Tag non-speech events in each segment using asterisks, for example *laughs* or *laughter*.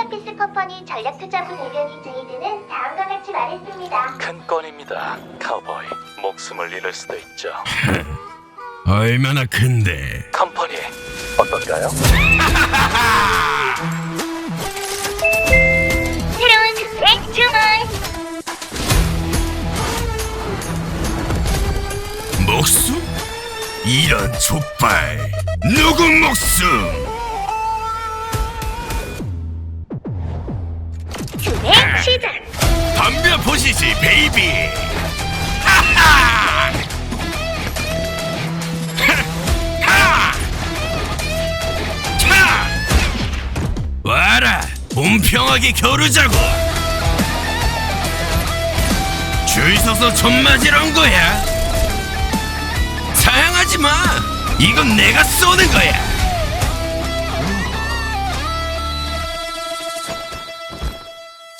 스타피스 컴퍼니 전략투자부 대변인 제이드는 다음과 같이 말했습니다. 큰 건입니다. 카우보이. 목숨을 잃을 수도 있죠. *laughs* 얼마나 큰데? 컴퍼니 어떤가요? *laughs* 새로운 주택 주문! 목숨? 이런 족발 누구 목숨? 시작! 덤벼 보시지 베이비. 하하! 하! 차! 와라 공평하게 겨루자고. 줄 서서 좀 맞으란 거야? 사양하지 마. 이건 내가 쏘는 거야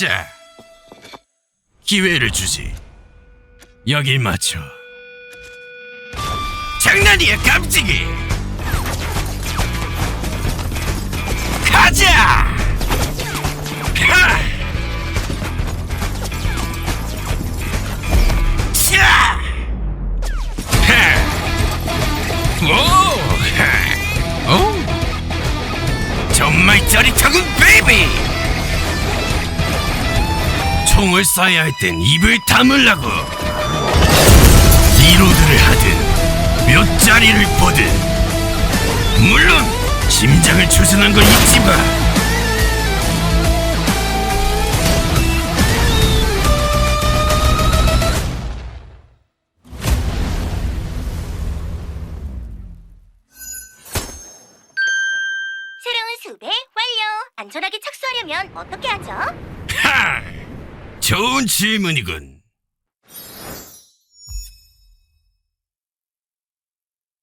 자 기회를 주지. 여길 맞춰. 장난이야, 깜찍이. 가자. 오! 하! 오! 정말 짜릿하군, 베이비! 총을 쏴야 할 땐 입을 다물라고 리로드를 하든 몇 자리를 보든 물론 심장을 조준한 건 잊지 마 새로운 수배 완료! 안전하게 착수하려면 어떻게 하죠? 하! 좋은 질문이군